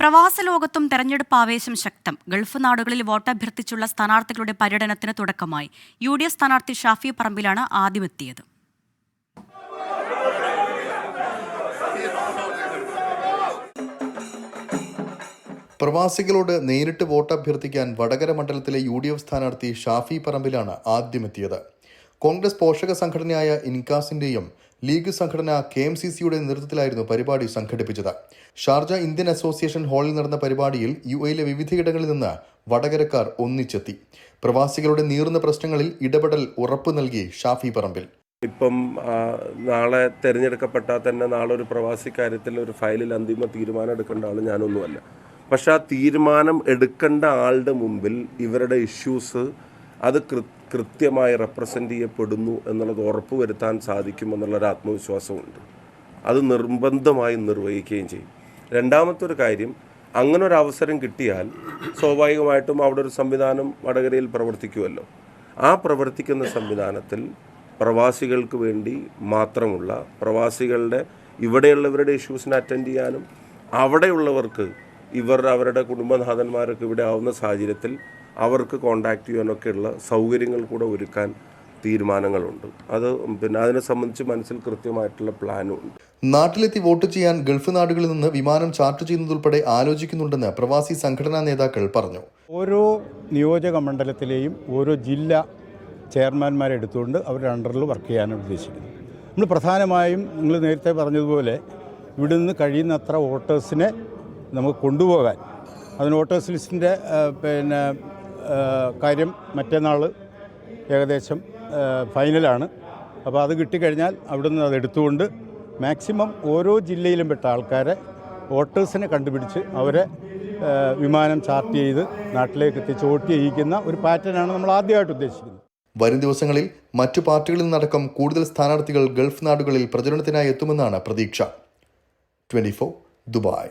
പ്രവാസ ലോകത്തും തെരഞ്ഞെടുപ്പ് ആവേശം ശക്തം. ഗൾഫ് നാടുകളിൽ വോട്ടഭ്യർത്ഥിച്ചുള്ള സ്ഥാനാർത്ഥികളുടെ പര്യടനത്തിന് തുടക്കമായി. യു ഡി എഫ് സ്ഥാനാർത്ഥി ഷാഫി പറമ്പിലാണ് ആദ്യമെത്തിയത്. പ്രവാസികളോട് നേരിട്ട് വോട്ട് അഭ്യർത്ഥിക്കാൻ വടകര മണ്ഡലത്തിലെ യു ഡി എഫ് സ്ഥാനാർത്ഥി ഷാഫി പറമ്പിലാണ് ആദ്യമെത്തിയത്. കോൺഗ്രസ് പോഷക സംഘടനയായ ഇൻകാസിന്റെയും ലീഗ് സംഘടന കെ എം സി സിയുടെ നേതൃത്വത്തിലായിരുന്നു പരിപാടി സംഘടിപ്പിച്ചത്. ഷാർജ ഇന്ത്യൻ അസോസിയേഷൻ ഹാളിൽ നടന്ന പരിപാടിയിൽ യു എയിലെ വിവിധയിടങ്ങളിൽ നിന്ന് വടകരക്കാർ ഒന്നിച്ചെത്തി. പ്രവാസികളുടെ നീറുന്ന പ്രശ്നങ്ങളിൽ ഇടപെടൽ ഉറപ്പു നൽകി ഷാഫി പറമ്പിൽ. ഇപ്പം നാളെ തിരഞ്ഞെടുക്കപ്പെട്ടാൽ തന്നെ നാളെ ഒരു പ്രവാസി കാര്യത്തിൽ ഒരു ഫയലിൽ അന്തിമ തീരുമാനം എടുക്കേണ്ട ആൾ ഞാനൊന്നുമല്ല. പക്ഷെ ആ തീരുമാനം എടുക്കേണ്ട ആളുടെ മുമ്പിൽ ഇവരുടെ ഇഷ്യൂസ് അത് കൃ കൃത്യമായി റെപ്രസെന്റ് ചെയ്യപ്പെടുന്നു എന്നുള്ളത് ഉറപ്പ് വരുത്താൻ സാധിക്കുമെന്നുള്ളൊരു ആത്മവിശ്വാസമുണ്ട്. അത് നിർബന്ധമായും നിർവഹിക്കുകയും ചെയ്യും. രണ്ടാമത്തെ ഒരു കാര്യം അങ്ങനെ ഒരു അവസരം കിട്ടിയാൽ സ്വാഭാവികമായിട്ടും അവിടെ ഒരു സംവിധാനം വടകരയിൽ പ്രവർത്തിക്കുമല്ലോ. ആ പ്രവർത്തിക്കുന്ന സംവിധാനത്തിൽ പ്രവാസികൾക്ക് വേണ്ടി മാത്രമുള്ള പ്രവാസികളുടെ ഇവിടെയുള്ളവരുടെ ഇഷ്യൂസിനെ അറ്റൻഡ് ചെയ്യാനും അവിടെയുള്ളവർക്ക് ഇവർ അവരുടെ കുടുംബനാഥന്മാരൊക്കെ ഇവിടെ ആവുന്ന സാഹചര്യത്തിൽ അവർക്ക് കോണ്ടാക്ട് ചെയ്യാനൊക്കെയുള്ള സൗകര്യങ്ങൾ കൂടെ ഒരുക്കാൻ തീരുമാനങ്ങളുണ്ട്. അത് പിന്നെ അതിനെ സംബന്ധിച്ച് മനസ്സിൽ കൃത്യമായിട്ടുള്ള പ്ലാനും ഉണ്ട്. നാട്ടിലെത്തി വോട്ട് ചെയ്യാൻ ഗൾഫ് നാടുകളിൽ നിന്ന് വിമാനം ചാർട്ട് ചെയ്യുന്നതുൾപ്പെടെ ആലോചിക്കുന്നുണ്ടെന്ന് പ്രവാസി സംഘടനാ നേതാക്കൾ പറഞ്ഞു. ഓരോ നിയോജക മണ്ഡലത്തിലെയും ഓരോ ജില്ല ചെയർമാൻമാരെ എടുത്തുകൊണ്ട് അവരുടെ അണ്ടറിൽ വർക്ക് ചെയ്യാനാണ് ഉദ്ദേശിക്കുന്നത്. നമ്മൾ പ്രധാനമായും നിങ്ങൾ നേരത്തെ പറഞ്ഞതുപോലെ ഇവിടെ നിന്ന് കഴിയുന്നത്ര വോട്ടേഴ്സിനെ നമുക്ക് കൊണ്ടുപോകാൻ അതിന് വോട്ടേഴ്സ് ലിസ്റ്റിന്റെ പിന്നെ കാര്യം മറ്റന്നാൾ ഏകദേശം ഫൈനലാണ്. അപ്പോൾ അത് കിട്ടിക്കഴിഞ്ഞാൽ നിന്ന് അത് എടുത്തുകൊണ്ട് മാക്സിമം ഓരോ ജില്ലയിലും പെട്ട ആൾക്കാരെ വോട്ടേഴ്സിനെ കണ്ടുപിടിച്ച് അവരെ വിമാനം ചാർട്ട് ചെയ്ത് നാട്ടിലേക്ക് എത്തിച്ച് വോട്ട് ചെയ്യിക്കുന്ന ഒരു പാറ്റേണാണ് നമ്മൾ ആദ്യമായിട്ട് ഉദ്ദേശിക്കുന്നത്. വരും ദിവസങ്ങളിൽ മറ്റു പാർട്ടികളിൽ നിന്നടക്കം കൂടുതൽ സ്ഥാനാർത്ഥികൾ ഗൾഫ് നാടുകളിൽ പ്രചരണത്തിനായി എത്തുമെന്നാണ് പ്രതീക്ഷ. Twenty Dubai.